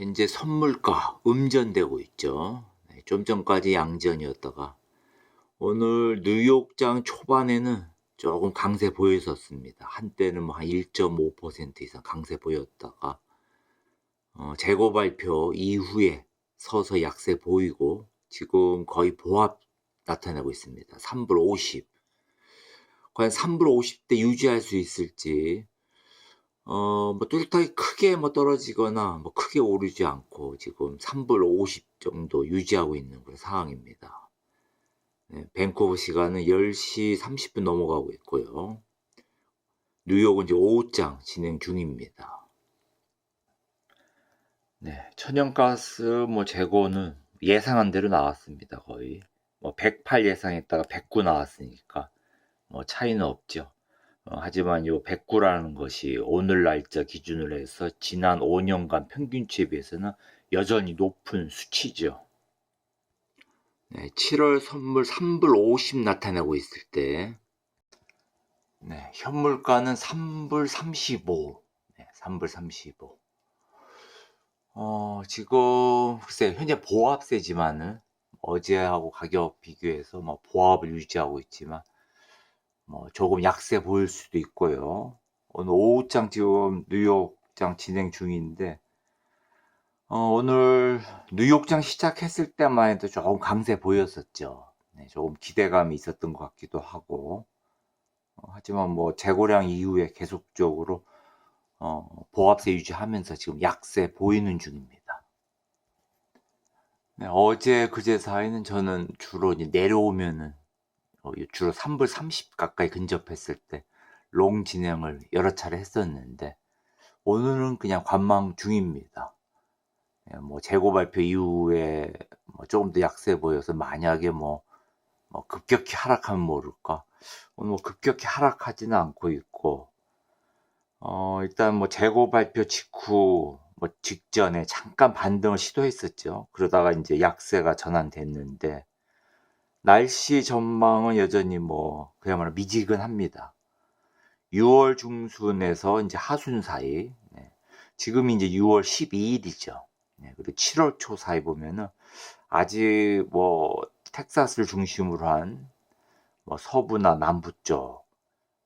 현재 선물가 음전되고 있죠. 네, 좀 전까지 양전이었다가 오늘 뉴욕장 초반에는 조금 강세 보였었습니다. 한때는 뭐 한 1.5% 이상 강세 보였다가 어, 재고 발표 이후에 서서 약세 보이고 지금 거의 보합 나타내고 있습니다. 3불 50. 과연 3불 50대 유지할 수 있을지 어, 뭐 뚜렷하게 크게 뭐 떨어지거나 뭐 크게 오르지 않고 지금 3불 50 정도 유지하고 있는 그런 상황입니다. 네, 밴쿠버 시간은 10시 30분 넘어가고 있고요. 뉴욕은 이제 오후장 진행 중입니다. 네, 천연가스 뭐 재고는 예상한 대로 나왔습니다. 거의 뭐 108 예상했다가 109 나왔으니까 뭐 차이는 없죠. 어, 하지만 요 109라는 것이 오늘 날짜 기준으로 해서 지난 5년간 평균치에 비해서는 여전히 높은 수치죠. 네, 7월 선물 3불 50 나타내고 있을 때 네, 현물가는 3불 35. 네, 3불 35. 어, 지금 글쎄 현재 보합세지만은 어제하고 가격 비교해서 뭐 보합을 유지하고 있지만 뭐 조금 약세 보일 수도 있고요. 오늘 오후장 지금 뉴욕장 진행 중인데 어, 오늘 뉴욕장 시작했을 때만 해도 조금 강세 보였었죠. 네, 조금 기대감이 있었던 것 같기도 하고 어, 하지만 뭐 재고량 이후에 계속적으로 어, 보합세 유지하면서 지금 약세 보이는 중입니다. 네, 어제 그제 사이는 저는 주로 내려오면은 어, 주로 3불 30 가까이 근접했을 때 롱 진행을 여러 차례 했었는데 오늘은 그냥 관망 중입니다. 예, 뭐 재고 발표 이후에 뭐 조금 더 약세 보여서 만약에 뭐, 뭐 급격히 하락하면 모를까 오늘 뭐 급격히 하락하지는 않고 있고 어 일단 뭐 재고 발표 직후 뭐 직전에 잠깐 반등을 시도했었죠. 그러다가 이제 약세가 전환됐는데 날씨 전망은 여전히 뭐 그야말로 미지근합니다. 6월 중순에서 이제 하순 사이, 네. 지금이 이제 6월 12일이죠. 네. 그리고 7월 초 사이 보면은 아직 뭐 텍사스를 중심으로 한 뭐 서부나 남부 쪽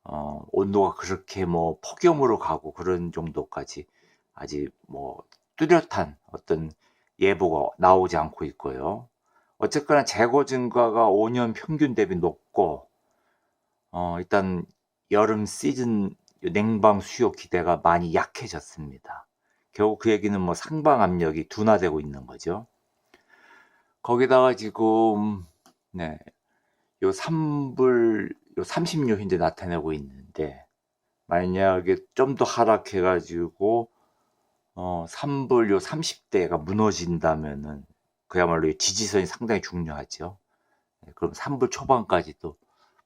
어, 온도가 그렇게 뭐 폭염으로 가고 그런 정도까지 아직 뭐 뚜렷한 어떤 예보가 나오지 않고 있고요. 어쨌거나 재고 증가가 5년 평균 대비 높고 어, 일단 여름 시즌 냉방 수요 기대가 많이 약해졌습니다. 결국 그 얘기는 뭐 상방 압력이 둔화되고 있는 거죠. 거기다가 지금 네. 요 3불 요 30료 현재 나타내고 있는데 만약에 좀 더 하락해 가지고 어 3불 요 30대가 무너진다면은 그야말로 지지선이 상당히 중요하죠. 네, 그럼 3불 초반까지도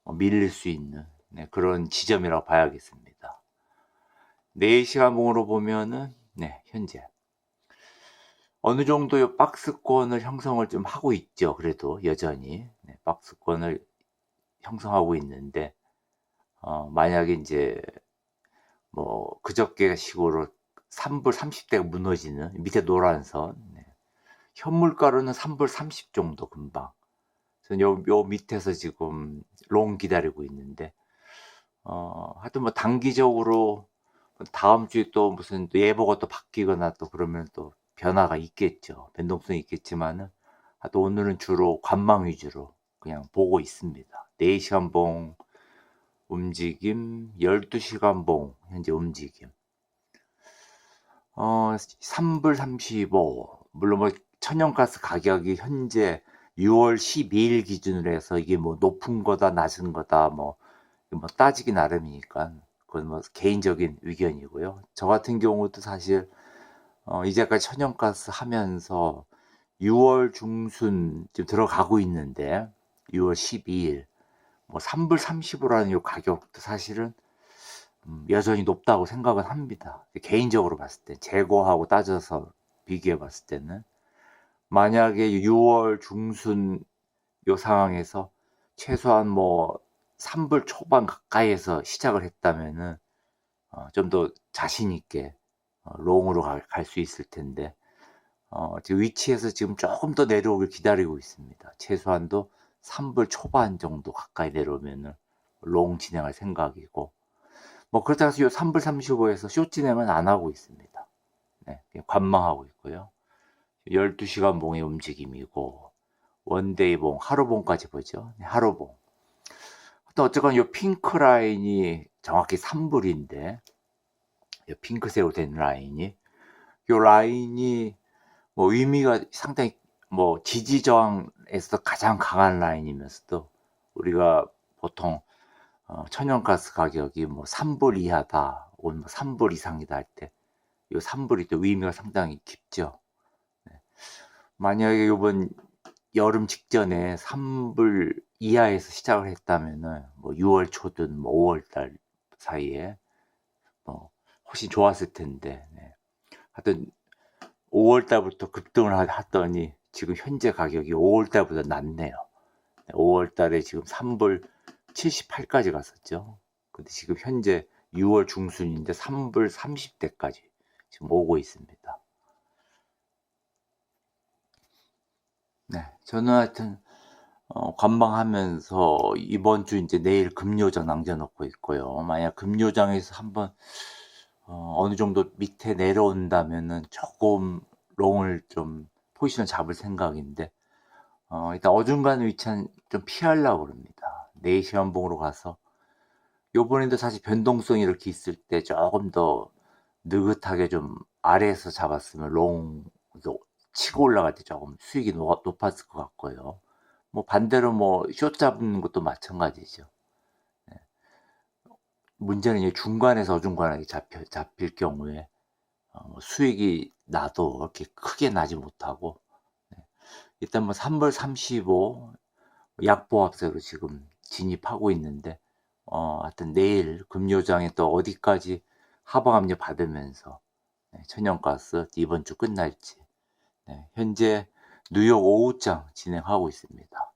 뭐 밀릴 수 있는 네, 그런 지점이라고 봐야겠습니다. 4시간 봉으로 보면은 네, 현재 어느 정도의 박스권을 형성을 좀 하고 있죠. 그래도 여전히 네, 박스권을 형성하고 있는데 어, 만약에 이제 뭐 그저께 식으로 3불 30대가 무너지는 밑에 노란 선 네. 현물가로는 3불 30 정도 금방 요, 요 밑에서 지금 롱 기다리고 있는데 어, 하여튼 뭐 단기적으로 다음 주에 또 무슨 또 예보가 또 바뀌거나 또 그러면 또 변화가 있겠죠. 변동성이 있겠지만은 하여튼 오늘은 주로 관망 위주로 그냥 보고 있습니다. 4시간 봉 움직임, 12시간 봉 현재 움직임. 어, 3불 35. 물론 뭐 천연가스 가격이 현재 6월 12일 기준으로 해서 이게 뭐 높은 거다, 낮은 거다, 뭐, 뭐 따지기 나름이니까 그건 뭐 개인적인 의견이고요. 저 같은 경우도 사실 어, 이제까지 천연가스 하면서 6월 중순 좀 들어가고 있는데 6월 12일 뭐 3불 30으로라는 이 가격도 사실은 음, 여전히 높다고 생각은 합니다. 개인적으로 봤을 때 재고하고 따져서 비교해 봤을 때는 만약에 6월 중순 요 상황에서 최소한 뭐 3불 초반 가까이에서 시작을 했다면은 어, 좀 더 자신 있게 어, 롱으로 갈 수 있을 텐데 어, 지금 위치에서 지금 조금 더 내려오길 기다리고 있습니다. 최소한도 3불 초반 정도 가까이 내려오면은 롱 진행할 생각이고 뭐 그렇다고 해서 요 3불 35에서 숏 진행은 안 하고 있습니다. 네, 관망하고 있고요. 12시간 봉의 움직임이고 원데이 봉, 하루 봉까지 보죠. 네, 하루 봉. 또 어쨌건 요 핑크 라인이 정확히 3불인데 요 핑크색으로 된 라인이 요 라인이 뭐 의미가 상당히 뭐 지지 저항에서 가장 강한 라인이면서도 우리가 보통 어, 천연가스 가격이 뭐 3불 이하다, 혹은 뭐 3불 이상이다 할 때, 이 3불이 또 의미가 상당히 깊죠. 네. 만약에 이번 여름 직전에 3불 이하에서 시작을 했다면은 뭐 6월 초든 뭐 5월 달 사이에 뭐 훨씬 좋았을 텐데, 네. 하여튼 5월 달부터 급등을 하- 하더니 지금 현재 가격이 5월 달보다 낮네요. 5월 달에 지금 3불 78까지 갔었죠. 근데 지금 현재 6월 중순인데 3불 30대까지 지금 오고 있습니다. 네, 저는 하여튼 어, 관망하면서 이번 주 이제 내일 금요장 남겨놓고 있고요. 만약 금요장에서 한번 어, 어느 정도 밑에 내려온다면은 조금 롱을 좀 포지션을 잡을 생각인데 어, 일단 어중간 위치는 좀 피하려고 그럽니다. 4시 연봉으로 가서 요번에도 사실 변동성이 이렇게 있을 때 조금 더 느긋하게 좀 아래에서 잡았으면 롱 치고 올라갈 때 조금 수익이 높- 높았을 것 같고요. 뭐 반대로 뭐숏 잡는 것도 마찬가지죠. 네. 문제는 이제 중간에서 어중간하게 잡혀, 잡힐 경우에 어, 뭐 수익이 나도 이렇게 크게 나지 못하고 네. 일단 뭐 3불 35 약보합세로 지금 진입하고 있는데 어, 하여튼 내일 금요장에 또 어디까지 하방 압력 받으면서 네, 천연가스 이번 주 끝날지 네, 현재 뉴욕 오후장 진행하고 있습니다.